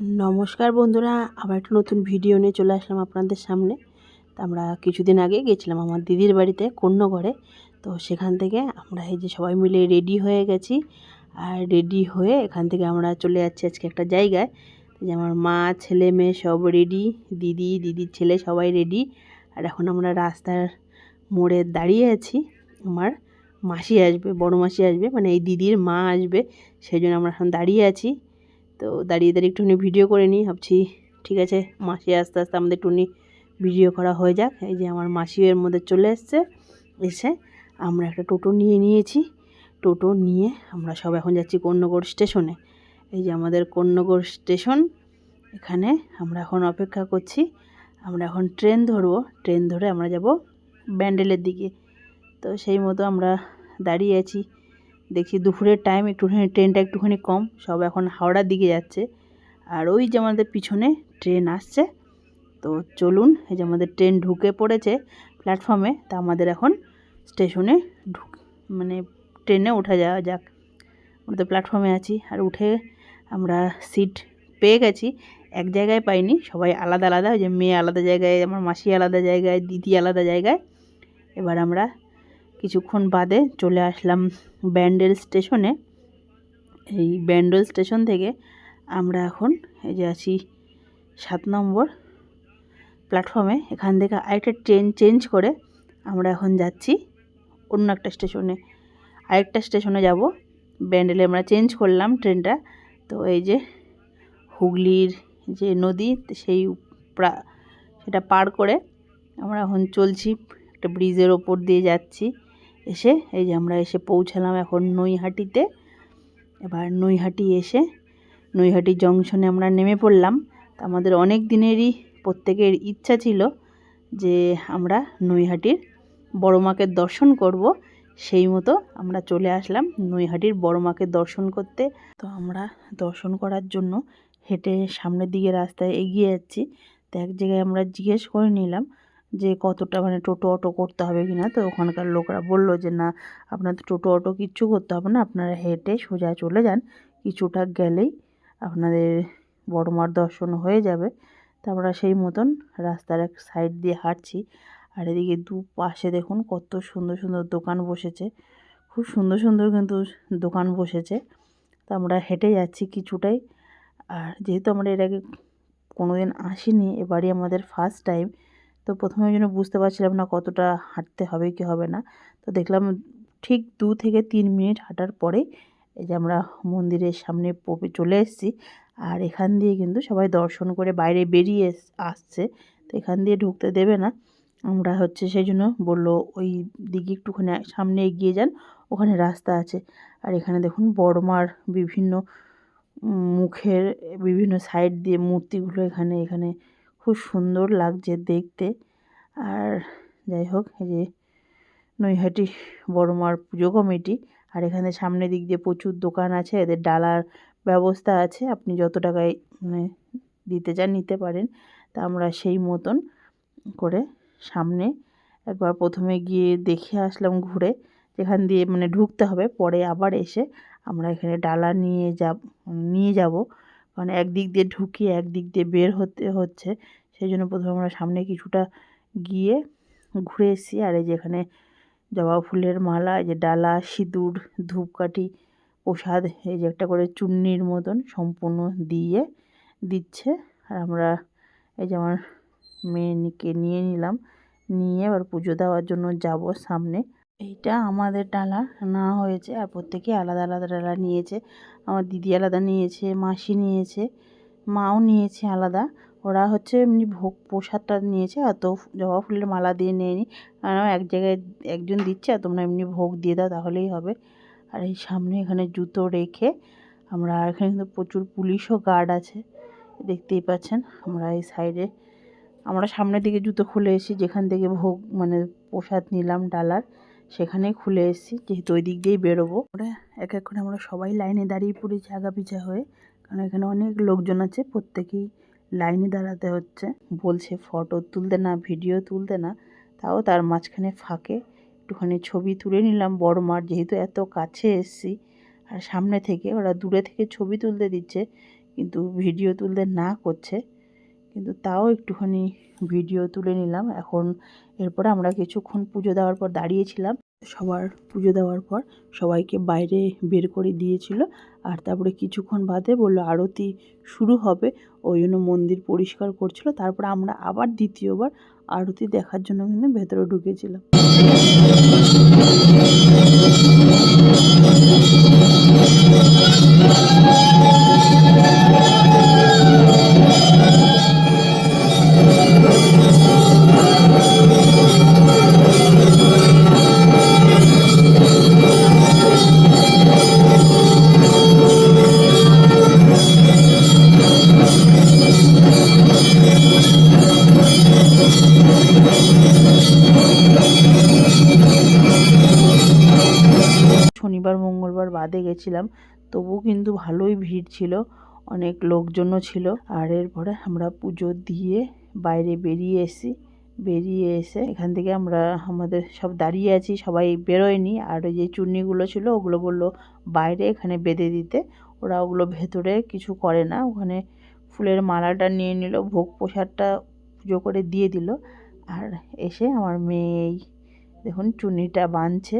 নমস্কার বন্ধুরা, আবার একটা নতুন ভিডিও নিয়ে চলে আসলাম আপনাদের সামনে। তো আমরা কিছুদিন আগে গেছিলাম আমার দিদির বাড়িতে কন্যঘরে তো সেখান থেকে আমরা এই যে সবাই মিলে রেডি হয়ে গেছি। আর রেডি হয়ে এখান থেকে আমরা চলে যাচ্ছি আজকে একটা জায়গায়। যে আমার মা, ছেলে, মেয়ে সব রেডি দিদি, দিদির ছেলে সবাই রেডি আর এখন আমরা রাস্তার মোড়ে দাঁড়িয়ে আছি। আমার মাসি আসবে, বড় মাসি আসবে মানে এই দিদির মা আসবে, সেই জন্য আমরা এখন দাঁড়িয়ে আছি। তো দাঁড়িয়ে দাঁড়িয়ে একটুখানি ভিডিও করে নিই, ভাবছি, ঠিক আছে, মাসি আস্তে আস্তে আমাদের একটুখানি ভিডিও করা হয়ে যাক। এই যে আমার মাসি এর মধ্যে চলে এসছে, এসে আমরা একটা টোটো নিয়ে নিয়েছি। টোটো নিয়ে আমরা সব এখন যাচ্ছি কন্যগড় স্টেশনে এই যে আমাদের কন্যগড় স্টেশন এখানে আমরা এখন অপেক্ষা করছি। আমরা এখন ট্রেন ধরবো ট্রেন ধরে আমরা যাব ব্যান্ডেলের দিকে। তো সেই মতো আমরা দাঁড়িয়ে আছি। দেখছি দুপুরের টাইম একটুখানি ট্রেনটা একটুখানি কম, সব এখন হাওড়ার দিকে যাচ্ছে। আর ওই যে আমাদের পিছনে ট্রেন আসছে, তো চলুন, এই যে আমাদের ট্রেন ঢুকে পড়েছে প্ল্যাটফর্মে তা আমাদের এখন স্টেশনে ঢুক মানে ট্রেনে ওঠা যাওয়া যাক। আমরা তো প্ল্যাটফর্মে আছি, আর উঠে আমরা সিট পেয়ে গেছি। এক জায়গায় পাইনি, সবাই আলাদা আলাদা, ওই যে মেয়ে আলাদা জায়গায়, আমার মাসি আলাদা জায়গায়, দিদি আলাদা জায়গায়। এবার আমরা কিছুক্ষণ বাদে চলে আসলাম ব্যান্ডেল স্টেশনে। এই ব্যান্ডেল স্টেশন থেকে আমরা এখন এই যে আছি সাত নম্বর প্ল্যাটফর্মে। এখান থেকে আরেকটা ট্রেন চেঞ্জ করে আমরা এখন যাচ্ছি অন্য একটা স্টেশনে। আরেকটা স্টেশনে যাব। ব্যান্ডেলে আমরা চেঞ্জ করলাম ট্রেনটা। তো এই যে হুগলির যে নদী, সেই সেটা পার করে আমরা এখন চলছি। একটা ব্রিজের ওপর দিয়ে যাচ্ছি। এসে, এই যে আমরা এসে পৌঁছালাম এখন নৈহাটিতে। এবার নৈহাটি এসে, নৈহাটি জংশনে আমরা নেমে পড়লাম। তা আমাদের অনেক দিনেরই, প্রত্যেকের ইচ্ছা ছিল যে আমরা নৈহাটির বড় মাকে দর্শন করব। সেই মতো আমরা চলে আসলাম নৈহাটির বড় মাকে দর্শন করতে। তো আমরা দর্শন করার জন্য হেঁটে সামনের দিকে রাস্তায় এগিয়ে যাচ্ছি। তো এক জায়গায় আমরা জিজ্ঞেস করে নিলাম যে কতটা মানে টোটো অটো করতে হবে কি না তো ওখানকার লোকরা বলল যে, না, আপনাদের টোটো অটো কিচ্ছু করতে হবে না, আপনারা হেঁটে সোজা চলে যান, কিছুটা গেলেই আপনাদের বড় মার দর্শন হয়ে যাবে। তো আমরা সেই মতন রাস্তার এক সাইড দিয়ে হাঁটছি, আর এদিকে দু পাশে দেখুন কত সুন্দর সুন্দর দোকান বসেছে, খুব সুন্দর সুন্দর কিন্তু দোকান বসেছে। তো আমরা হেঁটে যাচ্ছি কিছুটাই, আর যেহেতু আমরা এর আগে কোনো দিন আসিনি, এবারই আমাদের ফার্স্ট টাইম তো প্রথমে ওই জন্য বুঝতে পারছিলাম না কতটা হাঁটতে হবে কি হবে না। তো দেখলাম ঠিক দু থেকে তিন মিনিট হাঁটার পরেই এই যে আমরা মন্দিরের সামনে চলে এসেছি আর এখান দিয়ে কিন্তু সবাই দর্শন করে বাইরে বেরিয়ে আসছে। তো এখান দিয়ে ঢুকতে দেবে না। আমরা হচ্ছে সেই জন্য বলল ওই দিকে একটুখানি সামনে এগিয়ে যান, ওখানে রাস্তা আছে। আর এখানে দেখুন বড়মার বিভিন্ন মুখের বিভিন্ন সাইড দিয়ে মূর্তিগুলো এখানে এখানে খুব সুন্দর লাগছে দেখতে। আর যাই হোক, এই যে নৈহাটি বড়মার পুজো কমিটি, আর এখানে সামনের দিক দিয়ে প্রচুর দোকান আছে, এদের ডালার ব্যবস্থা আছে, আপনি যত টাকায় মানে দিতে চান নিতে পারেন। তা আমরা সেই মতন করে সামনে একবার প্রথমে গিয়ে দেখে আসলাম ঘুরে, যেখান দিয়ে মানে ঢুকতে হবে, পরে আবার এসে আমরা এখানে ডালা নিয়ে যাব নিয়ে যাব। কারণ একদিক দিয়ে ঢুকিয়ে একদিক দিয়ে বের হতে হচ্ছে। সেই জন্য প্রথমে আমরা সামনে কিছুটা গিয়ে ঘুরে এসেছি। আর এই যে এখানে জবা ফুলের মালা, এই যে ডালা, সিঁদুর, ধূপকাঠি, প্রসাদ, এই যে একটা করে চুন্নির মতন সম্পূর্ণ দিয়ে দিচ্ছে। আর আমরা এই যে আমার মেয়েকে নিয়ে নিলাম। নিয়ে এবার পুজো দেওয়ার জন্য যাব সামনে। এইটা আমাদের ডালা, না হয়েছে, আর প্রত্যেকে আলাদা আলাদা ডালা নিয়েছে। আমার দিদি আলাদা নিয়েছে, মাসি নিয়েছে, মাও নিয়েছে আলাদা। ওরা হচ্ছে এমনি ভোগ প্রসাদটা নিয়েছে, আর তো জবা ফুলের মালা দিয়ে নেয়নি। আর এক জায়গায় একজন দিচ্ছে, আর তোমরা এমনি ভোগ দিয়ে দাও, তাহলেই হবে। আর এই সামনে এখানে জুতো রেখে আমরা এখানে কিন্তু প্রচুর পুলিশও গার্ড আছে, দেখতেই পাচ্ছেন, আমরা এই সাইডে। আমরা সামনের দিকে জুতো খুলে এসেছি, যেখান থেকে ভোগ মানে প্রসাদ নিলাম ডালার। সেখানেই খুলে এসেছি, যেহেতু ওই দিক দিয়েই বেরোবো। ওরা এক এক করে আমরা সবাই লাইনে দাঁড়িয়ে পড়েছি আগা পিছা হয়ে, কারণ এখানে অনেক লোকজন আছে, প্রত্যেকেই লাইনে দাঁড়াতে হচ্ছে। বলছে ফটো তুলতে না, ভিডিও তুলতে না, তাও তার মাঝখানে ফাঁকে একটুখানি ছবি তুলে নিলাম বড় মাঠ যেহেতু এত কাছে এসছি। আর সামনে থেকে ওরা দূরে থেকে ছবি তুলতে দিচ্ছে, কিন্তু ভিডিও তুলতে না করছে। কিন্তু তাও একটুখানি ভিডিও তুলে নিলাম। এখন এরপরে আমরা কিছুক্ষণ পুজো দেওয়ার পর দাঁড়িয়েছিলাম। সবার পুজো দেওয়ার পর সবাইকে বাইরে বের করে দিয়েছিল। আর তারপরে কিছুক্ষণ বাদে বলল, আরতি শুরু হবে। ওই জন্য মন্দির পরিষ্কার করছিল। তারপরে আমরা আবার দ্বিতীয়বার আরতি দেখার জন্য কিন্তু ভেতরে ঢুকেছিলাম। শনিবার, মঙ্গলবার বাদে গেছিলাম। তবু কিন্তু ভালোই ভিড় ছিল, অনেক লোকজনও ছিল। আর এরপরে আমরা পুজো দিয়ে বাইরে বেরিয়ে এসেছি। বেরিয়ে এসে এখান থেকে আমরা আমাদের সব দাঁড়িয়ে আছি, সবাই বেরোয়নি। আর ওই যে চুন্নিগুলো ছিল, ওগুলো বলল বাইরে এখানে বেঁধে দিতে। ওরা ওগুলো ভেতরে কিছু করে না, ওখানে ফুলের মালাটা নিয়ে নিল, ভোগ প্রসাদটা পুজো করে দিয়ে দিল। আর এসে আমার মেয়ে দেখুন চুন্নিটা বাঁধছে।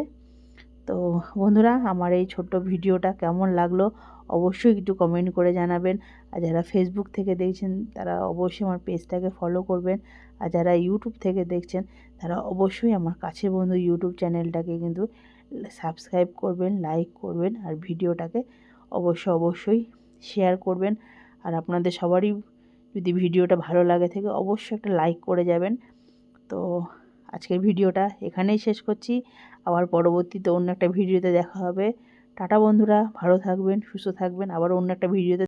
তো বন্ধুরা, আমার এই ছোট্ট ভিডিওটা কেমন লাগল অবশ্যই একটু কমেন্ট করে জানাবেন। আর যারা ফেসবুক থেকে দেখছেন, তারা অবশ্যই আমার পেজটাকে ফলো করবেন। আর যারা ইউটিউব থেকে দেখছেন, তারা অবশ্যই আমার কাছের বন্ধু ইউটিউব চ্যানেলটাকে কিন্তু সাবস্ক্রাইব করবেন লাইক করবেন আর ভিডিওটাকে অবশ্য অবশ্যই শেয়ার করবেন। আর আপনাদের সবারই যদি ভিডিওটা ভালো লাগে থেকে, অবশ্যই একটা লাইক করে যাবেন। তো আজকের ভিডিওটা এখানেই শেষ করছি। আবার পরবর্তীতে অন্য একটা ভিডিওতে দেখা হবে। টাটা বন্ধুরা, ভালো থাকবেন, সুস্থ থাকবেন। আবার অন্য একটা ভিডিওতে